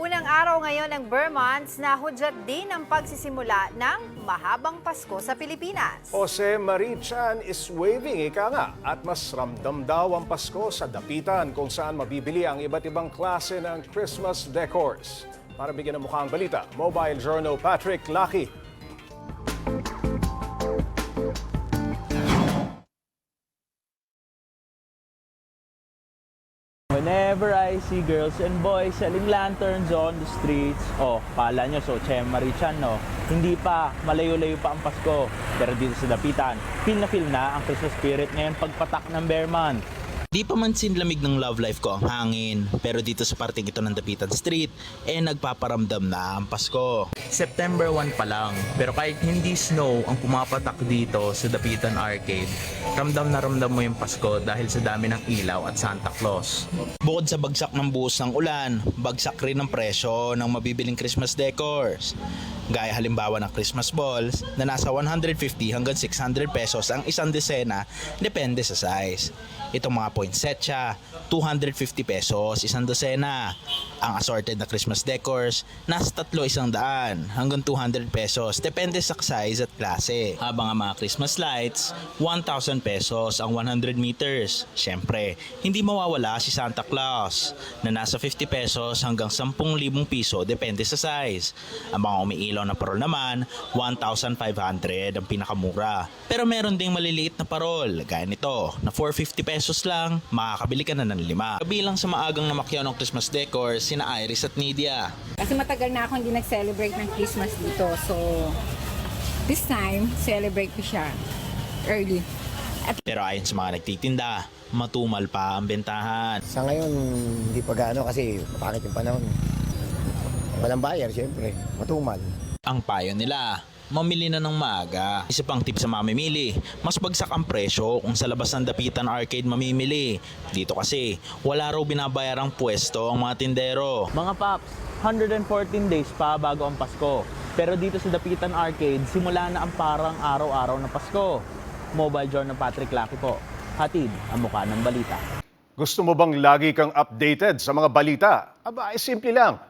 Unang araw ngayon ng Burmans na hudyat din ang pagsisimula ng mahabang Pasko sa Pilipinas. Jose Marie Chan is waving ika nga at mas ramdam daw ang Pasko sa dapitan kung saan mabibili ang iba't ibang klase ng Christmas decors. Para bigyan ng mukha ang balita, Mobile Journal Patrick Lucky. Whenever I see girls and boys selling lanterns on the streets, oh, kala nyo, so Che Marichan, no? Hindi pa, malayo-layo pa ang Pasko. Pero dito sa Dapitan, feel na feel na ang Christmas spirit ngayon pagpatak ng Bear Month. Di pa man sinlamig ng love life ko ang hangin, pero dito sa parting ito ng Dapitan Street, eh nagpaparamdam na ang Pasko. September 1 pa lang, pero kahit hindi snow ang pumapatak dito sa Dapitan Arcade, ramdam na ramdam mo yung Pasko dahil sa dami ng ilaw at Santa Claus. Bukod sa bagsak ng buhos ng ulan, bagsak rin ang presyo ng mabibiling Christmas decors. Gaya halimbawa ng Christmas balls na nasa 150 hanggang 600 pesos ang isang desena, depende sa size. Itong mga poinsettia, 250 pesos isang dosena. Ang assorted na Christmas decors, nasa tatlo isang daan hanggang 200 pesos, depende sa size at klase. Habang ang mga Christmas lights, 1,000 pesos ang 100 meters. Siyempre, hindi mawawala si Santa Claus na nasa 50 pesos hanggang 10,000 piso depende sa size. Ang mga umiilaw na parol naman, 1,500 ang pinakamura. Pero meron ding maliliit na parol, gaya nito, na 450 pesos lang, makakabili ka na ng lima. Kabilang sa maagang namakyaw ng Christmas decor, sina Iris at Nidia. Kasi matagal na ako hindi nag-celebrate ng Christmas dito. So, this time, celebrate ko siya early. Pero ayon sa mga nagtitinda, matumal pa ang bentahan. Sa ngayon, hindi pa gaano kasi pangit yung panahon. Walang buyer, siyempre. Matumal. Ang payo nila, mamili na ng maaga. Isa pang tip sa mamimili, mas bagsak ang presyo kung sa labas ng Dapitan Arcade mamimili. Dito kasi, wala raw binabayarang pwesto ang mga tindero. Mga paps, 114 days pa bago ang Pasko. Pero dito sa Dapitan Arcade, simula na ang parang araw-araw na Pasko. Mobile Journal Patrick Lucky po. Hatid ang mukha ng balita. Gusto mo bang lagi kang updated sa mga balita? Aba, ay simple lang.